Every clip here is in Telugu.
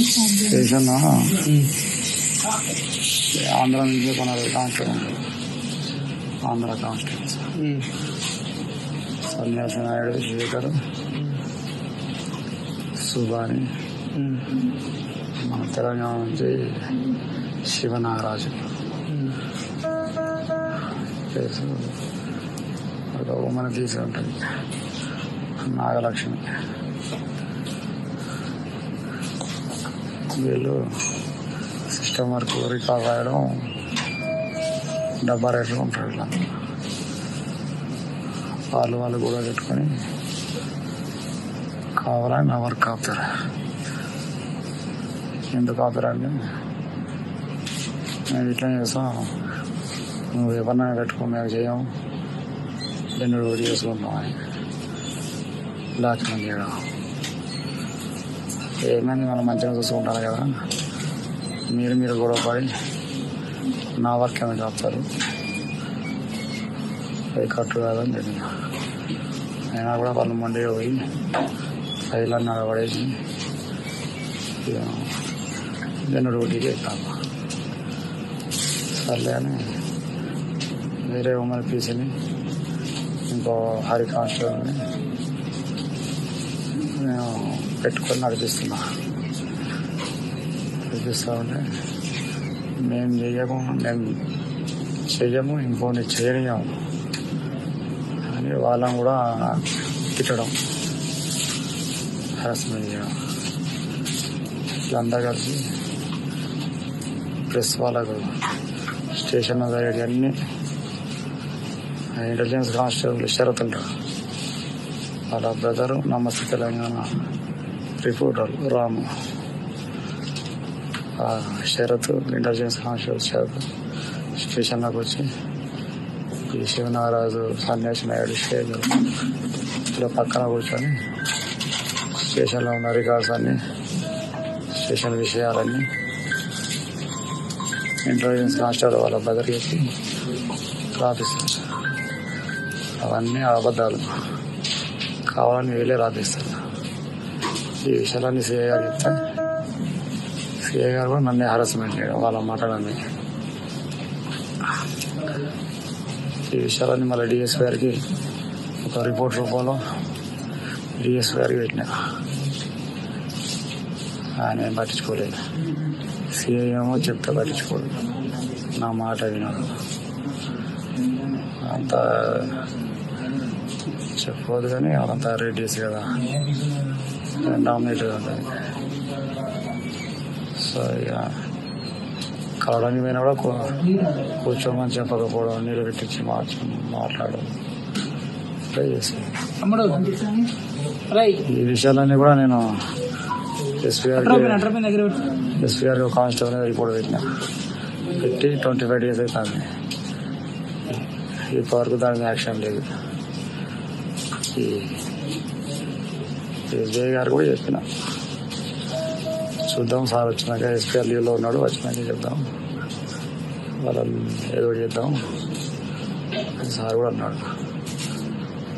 స్టేషన్ ఆంధ్ర నుంచి కొన్నారు కాన్స్టిట్యూన్స్ ఆంధ్ర కాన్స్టిట్యూన్స్. సన్యాసి నాయుడు శేఖర్ సుబాని మన తెలంగాణ నుంచి శివనాగరాజు. కేసు ఒక ఉమెన్ తీసుకుంటుంది. ఉంటుంది నాగలక్ష్మి. వీళ్ళు సిస్టమ్ వర్క్ రికార్డ్ రాయడం డబ్బా రేట్లు ఉంటారు ఇట్లా వాళ్ళు వాళ్ళు కూడా పెట్టుకొని కావాలని నా వర్క్ ఆపుతారు. ఎందుకు ఆపుతారంటే మేము ఇట్లా చేస్తాం. నువ్వు ఎవరినైనా పెట్టుకో మేము చేయం. రెండు ఒకటి చేసుకుంటాం అని. బ్లాక్మెయిల్ చేయడం. ఏమైంది? మనం మంచిగా చూసుకుంటారు కదా. మీరు మీరు గొడవ పడి నా వర్క్ ఏమైనా చెప్తారు అది కట్టు కాదని తెలియదు అయినా కూడా వాళ్ళు మండే పోయి ఫైల్ అన్న నేను రెండు డ్యూటీకి సర్లే అని వేరే ఉమ్మడి పీసీని ఇంకో హరి కాన్స్టేబుల్ని నేను పెట్టుకొని నడిపిస్తున్నా. నడిపిస్తా ఉంటే మేము చెయ్యము మేము చెయ్యము ఇంకోని చేయనియము అని వాళ్ళని కూడా తిట్టడం హరాస్మెంట్ చేయడం. వీళ్ళంతా కలిసి ప్రెస్ వాళ్ళకు స్టేషన్ అన్ని ఇంటెలిజెన్స్ కానిస్టేబుల్ షరత్ ఉంటారు వాళ్ళ బ్రదరు నమస్తే తెలంగాణ రిపోర్టర్ రాము ఆ షరత్ ఇంటెలిజెన్స్ కానిస్టేబుల్ స్టేషన్లోకి వచ్చి ఈ శివనారాజు సన్యాసి నాయుడు శేఖర్ ఇలా పక్కన కూర్చొని స్టేషన్లో ఉన్న రికార్డ్స్ అన్ని స్టేషన్ విషయాలన్నీ ఇంటెలిజెన్స్ కాన్స్టేబుల్ వాళ్ళ బ్రదర్ చెప్పి రాపిస్తారు. అవన్నీ అబద్ధాలు. కావాలని వీళ్ళే రాపిస్తారు. ఈ విషయాలన్నీ సిఐ గారు చెప్తే సిఐ గారు కూడా నన్ను హరాస్మెంట్ చేయడం వాళ్ళ మాట్లాడాలని ఈ విషయాలన్నీ మళ్ళీ డిఎస్ గారికి ఒక రిపోర్ట్ రూపంలో డిఎస్ గారికి పెట్టిన. ఆయన ఏం పట్టించుకోలేదు. సిఐ ఏమో చెప్తే పట్టించుకోలేదు నా మాట వినడు అంత చెప్పవద్దు కానీ వాళ్ళంతా రెడ్డిస్ కదా. డామినేట్ ఉంటుంది సో ఇక కలవడానికి పోయినా కూడా కూర్చోమని చెప్పకపోవడం నీళ్ళు పెట్టించి మార్చి మాట్లాడడం ఇట్లా చేసింది తమ్ముడు రై ఈ విషయాలన్నీ కూడా నేను ఎస్పీ గారికి. ఎస్పీ కానిస్టేబుల్ రిపోర్ట్ పెట్టిన పెట్టి ట్వంటీ ఫైవ్ డేస్ అవుతుంది ఇప్పటివరకు దాని యాక్షన్ లేదు ఈ ఎస్బీఐ గారు కూడా చెప్పిన. చూద్దాం సార్ వచ్చినాక ఎస్పీఆర్ లీవ్లో ఉన్నాడు వచ్చినాక చెప్దాం. వాళ్ళని ఏదో చేద్దాం అని సార్ కూడా అన్నాడు.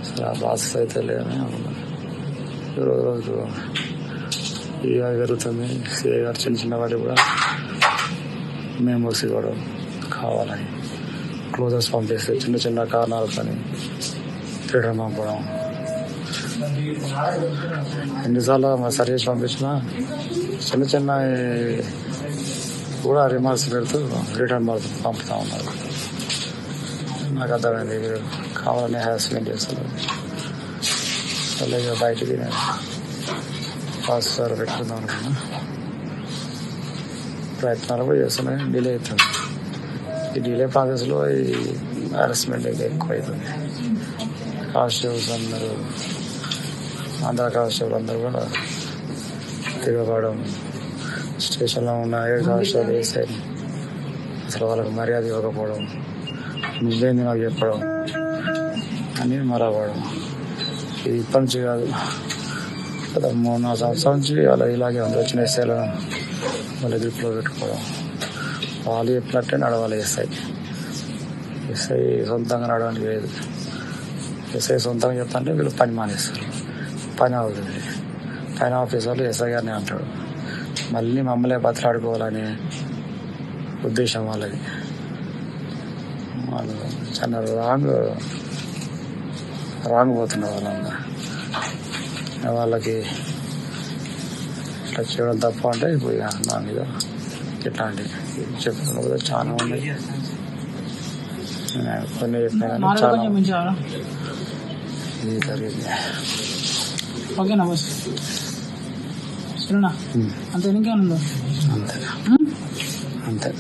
సరే ఆ ప్రాసెస్ అయితే లేదని రోజు రోజు ఇవే జరుగుతుంది. సిఐ గారు చిన్న చిన్న వాటి కూడా మెమోస్ ఇవ్వడం కావాలని. క్లోజర్స్ పంపిస్తే చిన్న చిన్న కారణాలతోని తిరగడం పంపడం ఎన్నిసార్లు మా సర్వీస్ పంపించినా చిన్న చిన్న కూడా రిమార్క్స్ పెడుతూ రిటర్న్ మార్క్స్ పంపుతా ఉన్నారు. నాకు అర్థమైంది వీరు కావాలని హ్యాస్మెంట్ చేస్తారు అలాగే బయటికి నేను ప్రాసెసర్ పెట్టుకుందాం అనుకున్నా. ప్రయత్నాలు కూడా చేస్తున్నాయి డిలే అవుతుంది. ఈ డిలే ప్రాసెస్లో ఈ హరాస్మెంట్ అయితే ఎక్కువ అవుతుంది కానిస్టేబుల్స్ అందరూ ఆంధ్ర కానిస్టేబుల్ అందరూ కూడా తిరగబడడం స్టేషన్లో ఉన్న ఏ కానిస్టేబుల్ వేసాయి అసలు వాళ్ళకి మర్యాద ఇవ్వకపోవడం నువ్వేంది నాకు చెప్పడం అని మరవడం ఇది ఇప్పటి నుంచి కాదు. గత మూడు నాలుగు సంవత్సరాల నుంచి అలా ఇలాగే ఉంది. వచ్చిన ఎస్ఐలను వాళ్ళ గ్రిప్లో పెట్టుకోవడం. వాళ్ళు చెప్పినట్టే నడవాలి ఎస్ఐ. ఎస్ఐ సొంతంగా నడవడానికి లేదు. ఎస్ఐ సొంతంగా చెప్తాంటే వీళ్ళు పని మానేస్తారు. పని అవుతుంది పైన ఆఫీసర్లు ఎస్ఐ గారిని అంటాడు మళ్ళీ మమ్మల్ని బతలాడుకోవాలనే ఉద్దేశం వాళ్ళది. వాళ్ళు చాలా రాంగ్ రాంగ్ పోతున్నారు వాళ్ళంతా. వాళ్ళకి ఇట్లా చేయడం తప్ప అంటే ఇప్పుడు నా మీద ఇట్లాంటి చెప్తున్నా కూడా చాలా ఉన్నాయి నేను కొన్ని చెప్పినా చాలా ఇది జరిగింది. ఓకేనా బస్ సరేనా? అంతే ఇంకేమన్నా ఉందా అంతే ఉమ్? అంతే.